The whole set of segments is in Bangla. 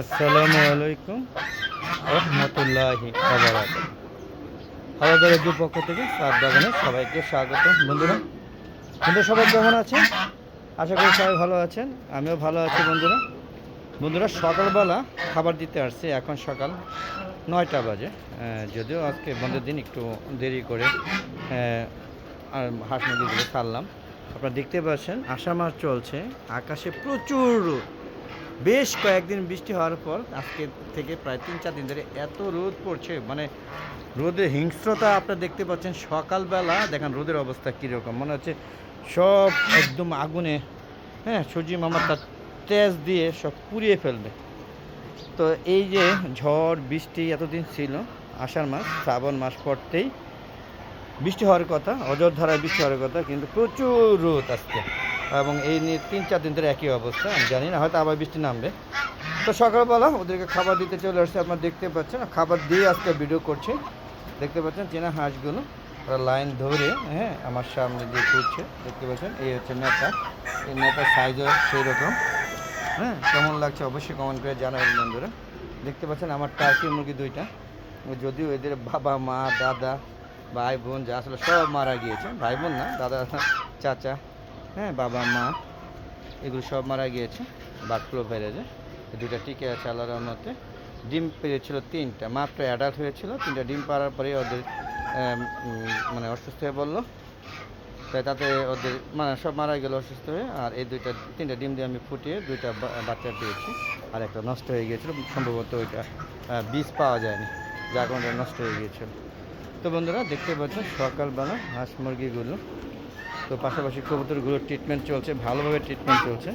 আসসালামু আলাইকুম রহমতুল্লাহি হাওড়া দু পক্ষ থেকে সাত বাগানে সবাইকে স্বাগত। বন্ধুরা বন্ধুরা সবাই কেমন আছেন? আশা করি সবাই ভালো আছেন, আমিও ভালো আছি বন্ধুরা। বন্ধুরা, সকালবেলা খাবার দিতে আসছি এখন সকাল নয়টা বাজে। যদিও আজকে বন্ধের দিন একটু দেরি করে হাঁস মুরগিগুলো ছাড়লাম। আপনারা দেখতে পাচ্ছেন, আষাঢ় মাস চলছে, আকাশে প্রচুর রোদ। বেশ কয়েকদিন বৃষ্টি হওয়ার পর আজকে থেকে প্রায় তিন চার দিন ধরে এত রোদ পড়ছে। মানে রোদের হিংস্রতা আপনারা দেখতে পাচ্ছেন, সকালবেলা দেখেন রোদের অবস্থা কীরকম। মনে হচ্ছে সব একদম আগুনে হ্যাঁ সূর্য মামা তার তেজ দিয়ে সব পুড়িয়ে ফেলবে। তো এই যে ঝড়, বৃষ্টি এতদিন ছিল আষাঢ় মাস, শ্রাবণ মাস পড়তেই বৃষ্টি হওয়ার কথা অযোধ্যারায় বৃষ্টি হওয়ার কথা, কিন্তু প্রচুর রোদ আজকে। এবং এই নিয়ে তিন, চার দিন ধরে একই অবস্থা, আমি জানি না, হয়তো আবার বৃষ্টি নামবে। তো সকালবেলা ওদেরকে খাবার দিতে চলে আসছে, আপনারা দেখতে পাচ্ছেন, খাবার দিয়ে আজকে ভিডিও করছে। দেখতে পাচ্ছেন চেনা হাঁসগুলো, ওরা লাইন ধরে হ্যাঁ আমার সামনে দিয়ে ঘুরছে। দেখতে পাচ্ছেন, এই হচ্ছে নেতা। এই নেতার সাইজও সেই রকম হ্যাঁ কেমন লাগছে অবশ্যই কমেন্ট করে জানাবেন বন্ধুরা। দেখতে পাচ্ছেন, আমার টার্কি মুরগি দুইটা। যদিও এদের বাবা, মা, দাদা, ভাই, বোন, যা আসলে সব মারা গিয়েছে। ভাই বোন না, দাদা, চাচা। হ্যাঁ বাবা, মা, এগুলো সব মারা গিয়েছে বার্ড ফ্লু ভাইরাসে দুইটা টিকে আছে আল্লাহর রহমতে। ডিম পেরেছিল তিনটা, মাত্র অ্যাডাল্ট হয়েছিল, তিনটা ডিম পাড়ার পরে ওদের মানে অসুস্থ হয়ে বলল তাই তাতে ওদের মানে সব মারা গেল অসুস্থ হয়ে, আর এই দুইটা, তিনটা ডিম দিয়ে আমি ফুটিয়ে দুইটা বাচ্চা পেয়েছি। আর একটা নষ্ট হয়ে গিয়েছিল, সম্ভবত ওইটা বীজ পাওয়া যায়নি, যার কারণে নষ্ট হয়ে গিয়েছিল। তো বন্ধুরা, দেখতে পাচ্ছেন সকালবেলা হাঁস মুরগিগুলো তো পাশাপাশি কবুতরগুলোর ট্রিটমেন্ট চলছে, ভালোভাবে ট্রিটমেন্ট চলছে।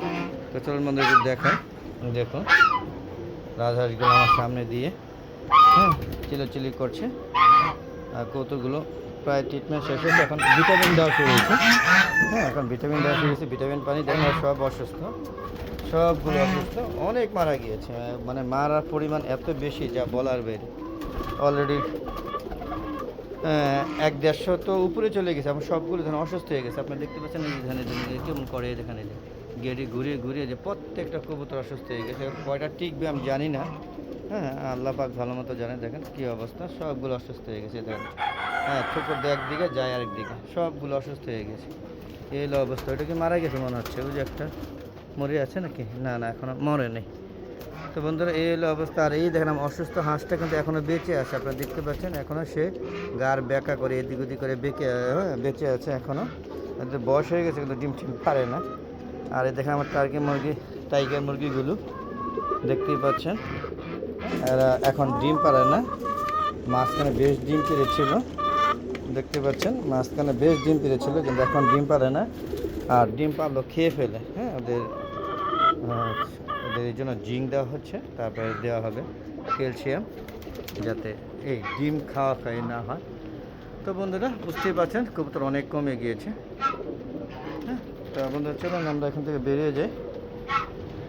তো চলুন বন্ধুদের দেখায় দেখো রাজহাঁসগুলো আমার সামনে দিয়ে হ্যাঁ চিলাচিলি করছে। আর কবুতরগুলো প্রায় ট্রিটমেন্ট শেষ হয়েছে। এখন ভিটামিন দেওয়া শুরু হয়েছে। হ্যাঁ এখন ভিটামিন দেওয়া শুরু হয়েছে। ভিটামিন পানি দেখেন সব অসুস্থ। সবগুলো অসুস্থ। অনেক মারা গিয়েছে। মানে মারার পরিমাণ এত বেশি, যা বলার বের। অলরেডি এক দেড়শো তো উপরে চলে গেছে, আমার সবগুলো ধান অসুস্থ হয়ে গেছে। আপনারা দেখতে পাচ্ছেন এই ধানে ধানে কেমন করে এখানে যে গেড়ে ঘুরিয়ে ঘুরিয়ে যে প্রত্যেকটা কবুতর অসুস্থ হয়ে গেছে। কয়টা টিকবে আমি জানি না। হ্যাঁ আল্লাহ পাক ভালো মতো জানে, দেখেন কী অবস্থা। সবগুলো অসুস্থ হয়ে গেছে দেখেন। হ্যাঁ ঠোকর দিয়ে একদিকে যায় আরেক দিকে। সবগুলো অসুস্থ হয়ে গেছে। এই অবস্থা। ওটা কি মারা গেছে মনে হচ্ছে? ওই যে একটা মরে আছে নাকি? না না, এখনও মরে নেই তো বন্ধুরা, এই হলো অবস্থা। আর এই দেখেন অসুস্থ হাঁসটা কিন্তু এখনও বেঁচে আছে, আপনারা দেখতে পাচ্ছেন। এখনও সে গার ব্যাকা করে এদিক ওদিক করে বেঁকে হ্যাঁ বেঁচে আছে এখনও বয়স হয়ে গেছে, কিন্তু ডিম টিম পারে না। আর এই দেখেন, আমার টার্কি মুরগি, টাইগার মুরগিগুলো, দেখতেই পাচ্ছেন। এরা এখন ডিম পারে না। মাঝখানে বেশ ডিম পেরেছিল দেখতে পাচ্ছেন। মাঝখানে বেশ ডিম পেরেছিল কিন্তু এখন ডিম পারে না। আর ডিম পারল খেয়ে ফেলে হ্যাঁ ওদের এই জন্য জিঙ্ক দেওয়া হচ্ছে, তারপরে দেওয়া হবে ক্যালসিয়াম, যাতে এই ডিম খাওয়া খাই না হয়। তো বন্ধুরা, বুঝতেই পারছেন, কবুতর অনেক কমে গিয়েছে। হ্যাঁ তো বন্ধুরা, চলুন আমরা এখান থেকে বেরিয়ে যাই।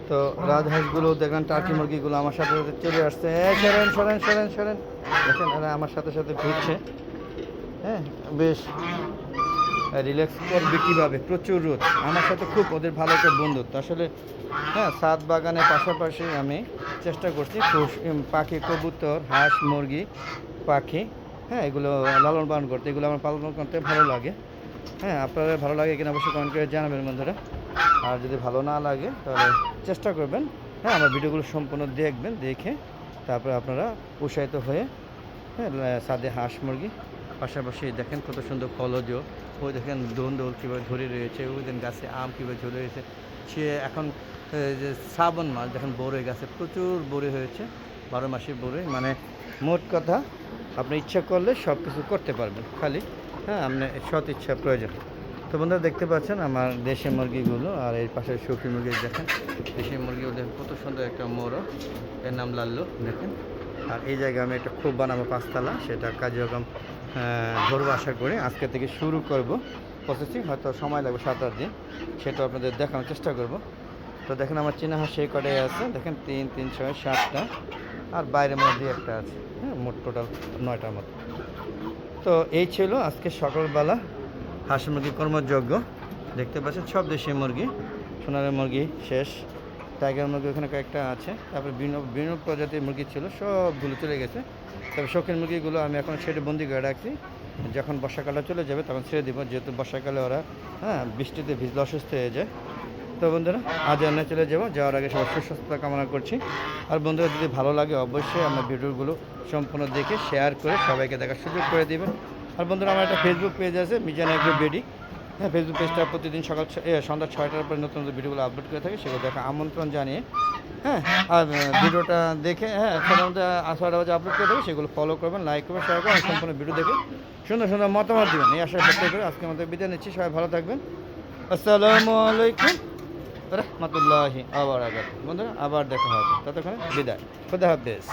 তো রাজহাঁসগুলো দেখেন টার্কি মুরগিগুলো আমার সাথে সাথে চলে আসছে। সরেন সরেন সরেন সরেন। দেখেন, এরা আমার সাথে সাথে ঘুরছে। হ্যাঁ বেশ। রিল্যাক্স করবে কীভাবে? প্রচুর রোদ। আমার সাথে খুব ওদের ভালো একটা বন্ধুত্ব। আসলে হ্যাঁ সাত বাগানের পাশাপাশি আমি চেষ্টা করছি পাখি, কবুতর, হাঁস, মুরগি, পাখি হ্যাঁ এগুলো লালন পালন করতে, এগুলো আমার পালন করতে ভালো লাগে। হ্যাঁ আপনাদের ভালো লাগে কিনা অবশ্যই কমেন্ট করে জানাবেন বন্ধুরা। আর যদি ভালো না লাগে, তাহলে চেষ্টা করবেন। হ্যাঁ আমার ভিডিওগুলো সম্পূর্ণ দেখবেন, দেখে তারপরে আপনারা উৎসাহিত হয়ে হ্যাঁ সাদে হাঁস, মুরগি, পাশাপাশি দেখেন কত সুন্দর ফলজ। ওই দেখেন দোল কীভাবে ধরে রয়েছে, ওই দেখেন গাছে আম কীভাবে ঝরে রয়েছে। সে এখন যে শ্রাবণ মাস, দেখেন বড়ই গাছে, প্রচুর বড়ি হয়েছে, বারো মাসে বড়ই মানে মোট কথা আপনি ইচ্ছা করলে সব কিছু করতে পারবেন, খালি হ্যাঁ আপনি সৎ ইচ্ছা প্রয়োজন। তো বন্ধুরা, দেখতে পাচ্ছেন আমার দেশি মুরগিগুলো, আর এর পাশে শুকি মুরগি দেখেন, দেশি মুরগিও দেখেন, কত সুন্দর একটা মোরো এর নাম লাল্লু, দেখেন। আর এই জায়গায় আমি একটা খুব বানাবো পাঁচতলা, সেটা কার্যক্রম ধরবো আশা করে। আজকে থেকে শুরু করব প্রসেসিং হয়তো সময় লাগবে সাত, আট দিন। সেটা আপনাদের দেখানোর চেষ্টা করব। তো দেখেন আমার চীনা হাঁস সেই কটাই আছে। দেখেন তিন তিন, ছয়, সাতটা। আর বাইরের মধ্যে একটা আছে। হ্যাঁ মোট টোটাল নয়টার মতো। তো এই ছিল আজকে সকালবেলা হাঁস মুরগি কর্মযজ্ঞ। দেখতে পাচ্ছেন সব দেশি মুরগি। সোনারের মুরগি শেষ। টাইগার মুরগি ওখানে কয়েকটা আছে। তারপরে বিভিন্ন বিভিন্ন প্রজাতির মুরগি ছিল, সবগুলো চলে গেছে। তবে শৌখিন মুরগিগুলো আমি এখন ছেড়ে বন্দি করে রাখছি। যখন বর্ষাকালটা চলে যাবে তখন ছেড়ে দিব, যেহেতু বর্ষাকালে ওরা হ্যাঁ বৃষ্টিতে ভিজলে অসুস্থ হয়ে যায়। তো বন্ধুরা, আজ আমরা চলে যাব, যাওয়ার আগে সবার সুস্বাস্থ্য কামনা করছি। আর বন্ধুরা, যদি ভালো লাগে অবশ্যই আমার ভিডিওগুলো সম্পূর্ণ দেখে শেয়ার করে সবাইকে দেখার সুযোগ করে দিবেন। আর বন্ধুরা, আমার একটা ফেসবুক পেজ আছে, মিজান এগ্রো বেডি হ্যাঁ ফেসবুক পেজটা প্রতিদিন সকাল সন্ধ্যা ছয়টার পরে নতুন নতুন ভিডিওগুলো আপলোড করে থাকি, সেগুলো দেখা আমন্ত্রণ জানিয়ে হ্যাঁ আর ভিডিওটা দেখে হ্যাঁ ছটার মধ্যে বাজে আপলোড করে দেবে সেগুলো ফলো করবেন লাইক করবেন শেয়ার করবেন, সম্পূর্ণ ভিডিও দেখে সুন্দর সুন্দর মতামত দেবেন। এই আশা ব্যক্ত করে আজকে আমাদের বিদায় নিচ্ছি, সবাই ভালো থাকবেন। আসসালামু আলাইকুম রহমতুল্লাহি আবার বন্ধুরা, আবার দেখা হবে। ততক্ষণে বিদায়। খুদা হাফেজ।